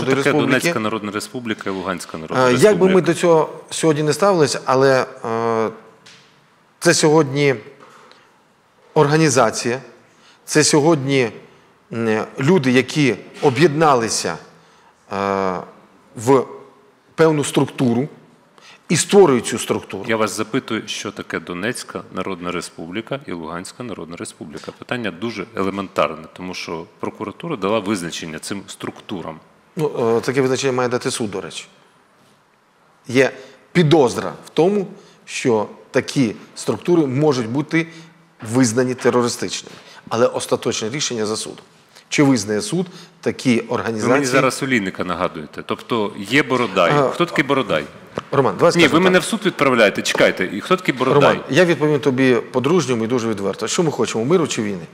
Народної таке Республіки. Донецька Народна Республіка і Луганська Народна Республіка? Як би ми до цього сьогодні не ставилися, але е, це сьогодні організація, це сьогодні люди, які об'єдналися е, в певну структуру і створюють цю структуру. Я вас запитую, що таке Донецька Народна Республіка і Луганська Народна Республіка. Питання дуже елементарне, тому що прокуратура дала визначення цим структурам. Ну, е, таке визначення має дати суд, до речі. Є підозра в тому, що такі структури можуть бути визнані терористичними. Але остаточне рішення за судом. Чи визнає суд такі організації? Ви мені зараз олійника нагадуєте. Тобто є Бородай. Ага. Хто такий Бородай? Роман, давай Ні, ви так. мене в суд відправляєте. Чекайте, і хто такий Бородай? Роман, я відповім тобі по-дружньому і дуже відверто. Що ми хочемо, миру чи війни?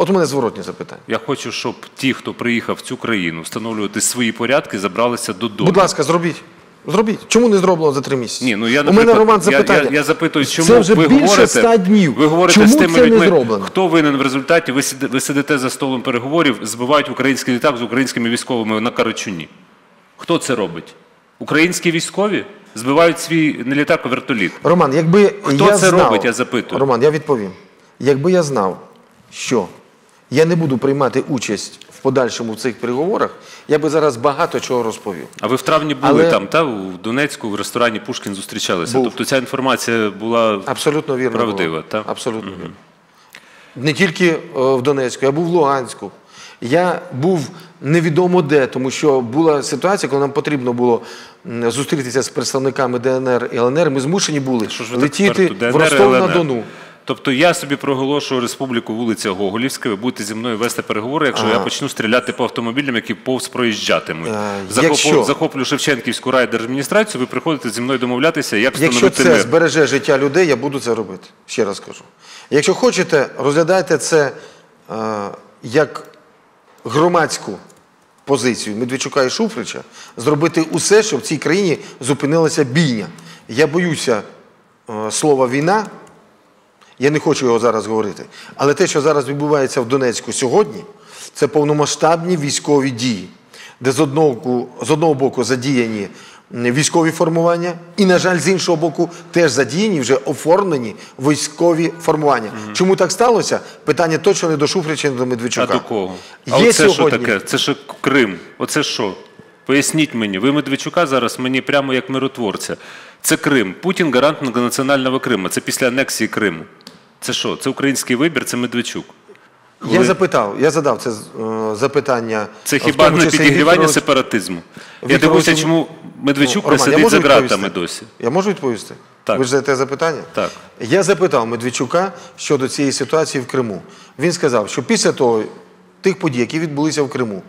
От у мене зворотні запитання. Я хочу, щоб ті, хто приїхав в цю країну, встановлювати свої порядки, забралися додому. Будь ласка, зробіть. Зробіть. Чому не зроблено за три місяці? Ні, ну я у мене Роман я- запитання. Я, я, запитую, чому це вже ви більше говорите, 100 днів. Ви говорите чому з тими це людьми, не зроблено? хто винен в результаті, ви, сиди- ви сидите за столом переговорів, збивають український літак з українськими військовими на Карачуні. Хто це робить? Українські військові збивають свій не літак, а вертоліт. Роман, якби Хто я це знав, робить, я запитую. Роман, я відповім. Якби я знав, що я не буду приймати участь в подальшому в цих переговорах, я би зараз багато чого розповів. А ви в травні були Але- там, та у Донецьку, в ресторані Пушкін зустрічалися. Був. Тобто ця інформація була Абсолютно вірно. Правдиво, було. так? Абсолютно вірно. Не тільки е, в Донецьку, я був в Луганську. Я був невідомо де, тому що була ситуація, коли нам потрібно було зустрітися з представниками ДНР і ЛНР. Ми змушені були летіти в Ростов на. Дону. Тобто я собі проголошую республіку вулиця Гоголівська, ви будете зі мною вести переговори, якщо я почну стріляти по автомобілям, які повз проїжджатимуть. Е, Захоплю, якщо- захоплю Шевченківську райдержадміністрацію, ви приходите зі мною домовлятися, як Якщо це мир. збереже життя людей, я буду це робити. Ще раз кажу. Якщо хочете, розглядайте це е, як громадську позицію Медведчука і Шуфрича, зробити усе, щоб в цій країні зупинилася бійня. Я боюся е, слова війна. Я не хочу його зараз говорити. Але те, що зараз відбувається в Донецьку сьогодні, це повномасштабні військові дії, де з одного, боку- з одного боку задіяні військові формування, і, на жаль, з іншого боку, теж задіяні вже оформлені військові формування. Чому так сталося? Питання точно не до Шуфрича, не до А до кого? А Є оце що таке? Це що Крим? Оце що? Поясніть мені. Ви Медведчука зараз мені прямо як миротворця. Це Крим. Путін гарант національного Криму. Це після анексії Криму. Це що? Це український вибір, це Медведчук. Я запитав, я задав це е, запитання. Це хіба не підігрівання Віктору- сепаратизму? Я Віктор дивуюся, Олексійович, чому Медведчук Ну, Роман, я сидить за ґратами досі. Я можу відповісти? Так. Ви ж задаєте запитання? Так. Я запитав Медведчука щодо цієї ситуації в Криму. Він сказав, що після того, тих подій, які відбулися в Криму,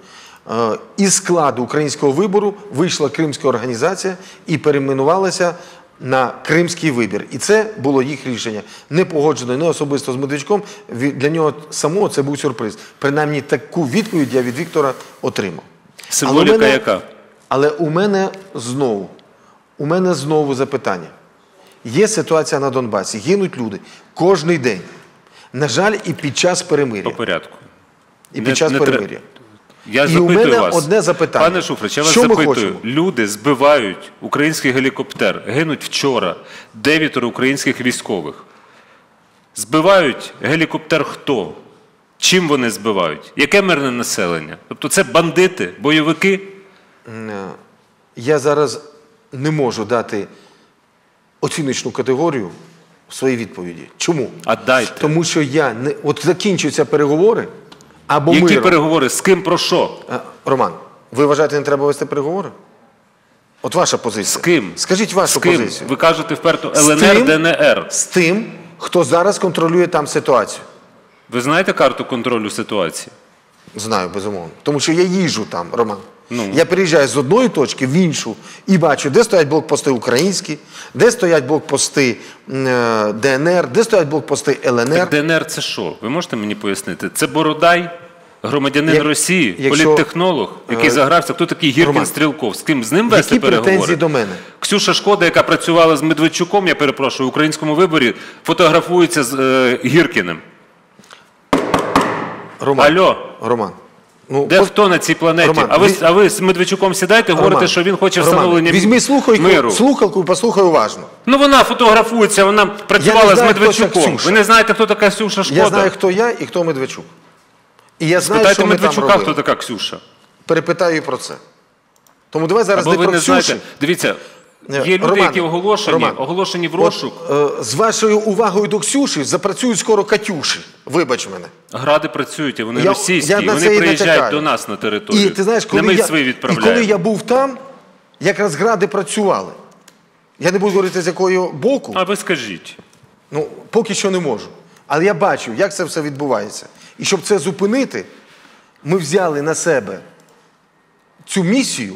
е, із складу українського вибору вийшла кримська організація і перейменувалася на кримський вибір. І це було їх рішення. Не погоджено не особисто з Медведчуком. Для нього самого це був сюрприз. Принаймні таку відповідь я від Віктора отримав. Символіка Але мене- яка? Але у мене знову, у мене знову запитання. Є ситуація на Донбасі, гинуть люди кожний день. На жаль, і під час перемир'я. По порядку. І Не- під час не перемир'я. Я І у мене вас. одне запитання. Пане Шуфрич, я вас Що ми запитую. хочемо? Люди збивають український гелікоптер, гинуть вчора дев'ятеро українських військових. Збивають гелікоптер хто? Чим вони збивають? Яке мирне населення? Тобто це бандити, бойовики? Я зараз не можу дати оціночну категорію в своїй відповіді. Чому? А дайте. Тому що я не от закінчуються переговори або Які миром. переговори? З ким про що? Е, Роман, ви вважаєте, не треба вести переговори? От ваша позиція. З ким? Скажіть вашу З ким? позицію. Ви кажете вперто З ЛНР, тим- ДНР. З тим, хто зараз контролює там ситуацію. Ви знаєте карту контролю ситуації? Знаю, безумовно. Тому що я їжу там, Роман. Ну. Я переїжджаю з одної точки в іншу і бачу, де стоять блокпости українські, де стоять блокпости е, ДНР, де стоять блокпости ЛНР. Так ДНР це що? Ви можете мені пояснити? Це Бородай, громадянин Як- Росії, якщо- політтехнолог, який Е, загрався. Хто такий Гіркін Роман, Стрілков? З ким з ним вести Які переговори? претензії до мене? Ксюша Шкода, яка працювала з Медведчуком, я перепрошую, в українському виборі, фотографується з е, Гіркіним. Роман, Алло, Роман, Ну, Де по- хто на цій планеті? Роман, а, ви, візь- а ви з Медведчуком сідаєте, говорите, що він хоче Роман, встановлення Візьми слухайку, миру. слухалку і послухай уважно. Ну вона фотографується, вона працювала не з Медведчуком. Ви не знаєте, хто така Ксюша Шкода? Я знаю, хто я і хто Медведчук. І я знаю, Питайте що ми там Медведчука, робили. хто така Ксюша. Перепитаю і про це. Тому давай зараз Або не ви про не Ксюші. знаєте. Дивіться, є люди, Роман, які оголошені, Роман, оголошені в От, розшук. е, з вашою увагою до Ксюші запрацюють скоро Катюші. Вибач мене. Гради працюють, і вони Я- російські, я вони приїжджають до нас на територію. І ти знаєш, коли ми я, свої і коли я був там, якраз гради працювали. Я не буду говорити, з якого боку. А ви скажіть. Ну, поки що не можу. Але я бачу, як це все відбувається. І щоб це зупинити, ми взяли на себе цю місію